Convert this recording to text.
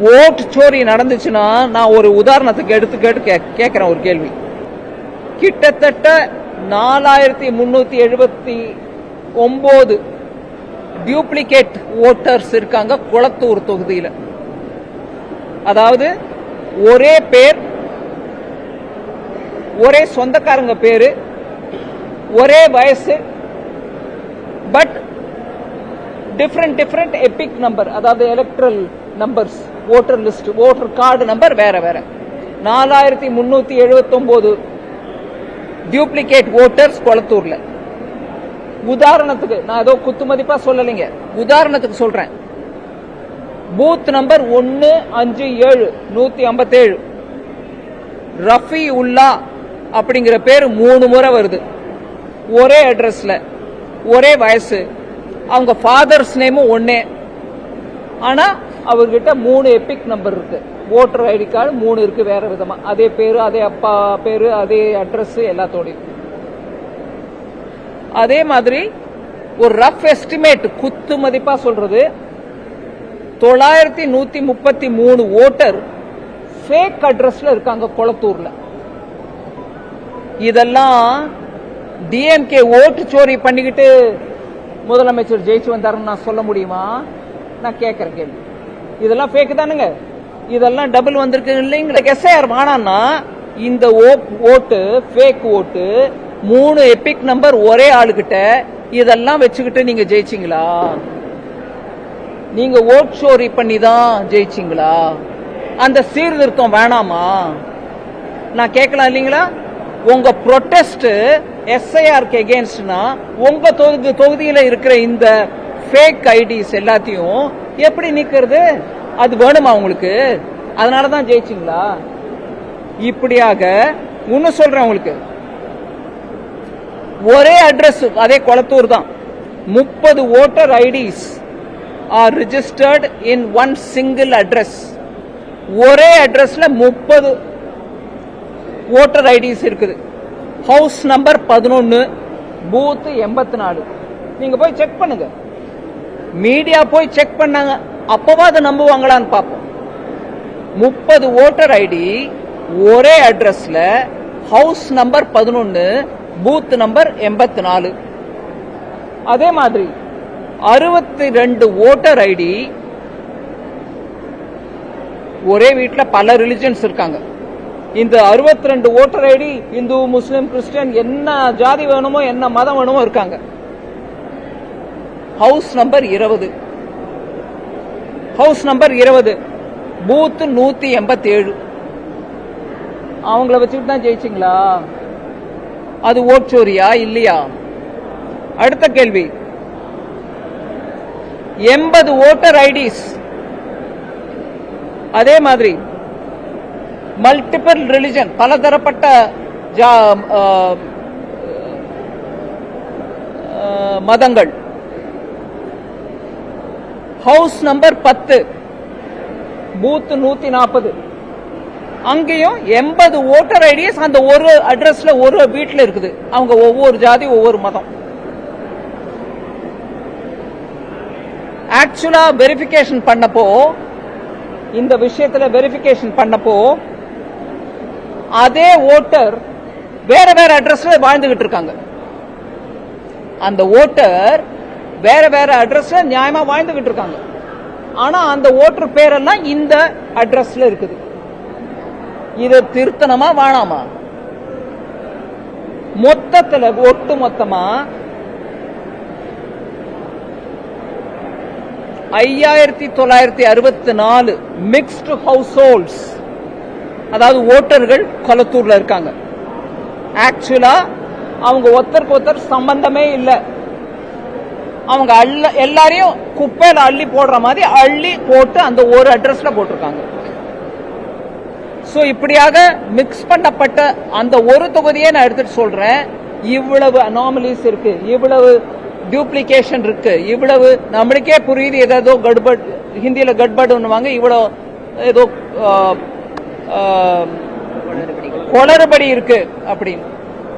ஓட்டு சோரி நடந்துச்சுன்னா நான் ஒரு உதாரணத்துக்கு எடுத்து கேட்டு கே- கேட்குறேன் ஒரு கேள்வி. கிட்டத்தட்ட நாலாயிரத்தி முன்னூத்தி எழுபத்தி ஒன்பது டியூப்ளிகேட் ஓட்டர்ஸ் இருக்காங்க குளத்தூர் தொகுதியில். அதாவது ஒரே பேர் ஒரே சொந்தக்காரங்க பேரு ஒரே வயசு but different different epic number அதாவது electoral numbers voter list voter card number வேற வேற. நாலாயிரத்தி முன்னூத்தி எழுபத்தொன்பது டூப்ளிகேட் டியூப்ளிகேட் ஓட்டர்ஸ் கொளத்தூர்ல. உதாரணத்துக்கு நான் ஏதோ குத்து மதிப்பா சொல்லலைங்க. உதாரணத்துக்கு சொல்றேன். பூத் நம்பர் ஒன்னு அஞ்சு ஏழு நூத்தி ஐம்பத்தேழு. ரஃபி உல்லா அப்படிங்கிற பேர் மூணு முறை வருது. ஒரே அட்ரஸ்ல ஒரே வயசு. அவங்க ஃபாதர்ஸ் நேமும் ஒன்னே ஆனா அவர்கிட்ட மூணு எபிக் நம்பர் இருக்கு. ஓட்டர் ஐடி கார்டு மூணு இருக்கு வேற விதமா. அதே பேரு அதே அப்பா பேரு அதே அட்ரஸ் எல்லாத்தோடையும். அதே மாதிரி ஒரு ரஃப் எஸ்டிமேட் குத்து மதிப்பா சொல்றது தொள்ளாயிரத்தி நூத்தி முப்பத்தி மூணு ஓட்டர் ஃபேக் அட்ரஸ்ல இருக்காங்க கொளத்தூர்ல. இதெல்லாம் டிஎம்கே ஓட்டு சோரி பண்ணிக்கிட்டு முதலமைச்சர் ஜெயிச்சு வந்தாருன்னு நான் சொல்ல முடியுமா? நான் கேட்குறேன் கேள்வி. இதெல்லாம் ஃபேக் தானுங்க. இதெல்லாம் டபுள் வந்திருக்கு இல்லைங்களா எஸ்ஐஆர் வானான்னா இந்த ஓட்டு ஃபேக் ஓட்டு மூணு எபிக் நம்பர் ஒரே ஆளுகிட்ட இதெல்லாம் வச்சுக்கிட்டு நீங்க ஜெயிச்சிங்களா? நீங்க ஓட் சோரி பண்ணி தான் ஜெயிச்சீங்களா? அந்த சீர்திருத்தம் வேணாமா? நான் கேட்கலாம் இல்லைங்களா? உங்க ப்ரொட்டஸ்ட் எஸ்ஐஆர்க்கு எகேன்ஸ்ட்னா உங்க தொகுதி தொகுதியில் இருக்கிற இந்த ஃபேக் ஐடிஸ் எல்லாத்தையும் எப்படி நிக்கிறது? அது வேணுமா உங்களுக்கு. அதனால தான் ஜெயிச்சிங்களா? இப்படியாக இன்னும் சொல்றேன் உங்களுக்கு. ஒரே அட்ரஸ் அதே கொளத்தூர் தான். முப்பது voter IDs are registered in one single address ஒரே அட்ரஸ்ல முப்பது ஓட்டர் ஐடிஸ் இருக்குது. ஹவுஸ் நம்பர் பதினொன்னு பூத் எண்பத்தி நாலு. நீங்க போய் செக் பண்ணுங்க. மீடியா போய் செக் பண்ணாங்க. அப்பவாது நம்புவாங்களான்னு பார்ப்போம். முப்பது ஓட்டர் ஐடி ஒரே அட்ரஸ்ல ஹவுஸ் நம்பர் பதினொன்னு பூத் நம்பர் எண்பத்தி நாலு. அதே மாதிரி அறுபத்தி ரெண்டு ஓட்டர் ஐடி ஒரே வீட்டில் பல ரிலிஜன்ஸ் இருக்காங்க. இந்த 62 ரெண்டு voter ID Hindu Muslim Christian என்ன ஜாதி வேணுமோ என்ன மதம் வேணுமோ இருக்காங்க. ஹவுஸ் நம்பர் இருபது. ஹவுஸ் நம்பர் இருபது. பூத்து நூத்தி எண்பத்தி ஏழு அவங்கள வச்சுட்டு தான் ஜெயிச்சிங்களா? அது ஓட்சோரியா இல்லையா? அடுத்த கேள்வி. எண்பது ஓட்டர் ஐடிஸ். அதே மாதிரி மல்டிபிள் ரிலிஜன் பலதரப்பட்ட ஜா- மதங்கள். ஹவுஸ் நம்பர் பத்து. பூத் நூத்தி நாற்பது அங்கேயும் எண்பது ஓட்டர் ஐடியஸ் அந்த ஒரு அட்ரஸ்ல ஒரு வீட்டில் இருக்குது. அவங்க ஒவ்வொரு ஜாதி ஒவ்வொரு மதம். ஆக்சுவலா வெரிஃபிகேஷன் பண்ணப்போ இந்த விஷயத்துல வெரிஃபிகேஷன் பண்ணப்போ அதே ஓட்டர் வேற வேற அட்ரஸ்ல வாழ்ந்துகிட்டு இருக்காங்க. அந்த ஓட்டர் வேற வேற அட்ரஸ்ல நியாயமா வாழ்ந்துகிட்டு இருக்காங்க. ஆனா அந்த ஓட்டர் பேரெல்லாம் இந்த அட்ரஸ்ல இருக்குது. இதை திருத்தனமா வாழாமா? மொத்தத்துல ஒட்டு மொத்தமா ஐயாயிரத்தி தொள்ளாயிரத்தி அறுபத்தி நாலு மிக்ஸ்டு ஹவுஸ் ஹோல்ட்ஸ் அதாவது ஓட்டர்கள் கொளத்தூர்ல இருக்காங்க. ஆக்சுவலா அவங்க ஒருத்தருக்கு ஒருத்தர் சம்பந்தமே இல்லை. அவங்க அள்ள எல்லாரையும் குப்பையில அள்ளி போடுற மாதிரி அள்ளி போட்டு அந்த ஒரு அட்ரஸ்ல போட்டிருக்காங்க. சோ இப்படியாக மிக்ஸ் பண்ணப்பட்ட அந்த ஒரு தொகுதியை நான் எடுத்துட்டு சொல்றேன். இவ்வளவு அனாமலிஸ் இருக்கு இவ்வளவு டியூப்ளிகேஷன் இருக்கு இவ்வளவு நம்மளுக்கே புரியுது ஏதோ கட்பட் ஹிந்தியில கட்படுன்னுவாங்க இவ்வளவு ஏதோ குளறுபடி இருக்கு அப்படின்னு.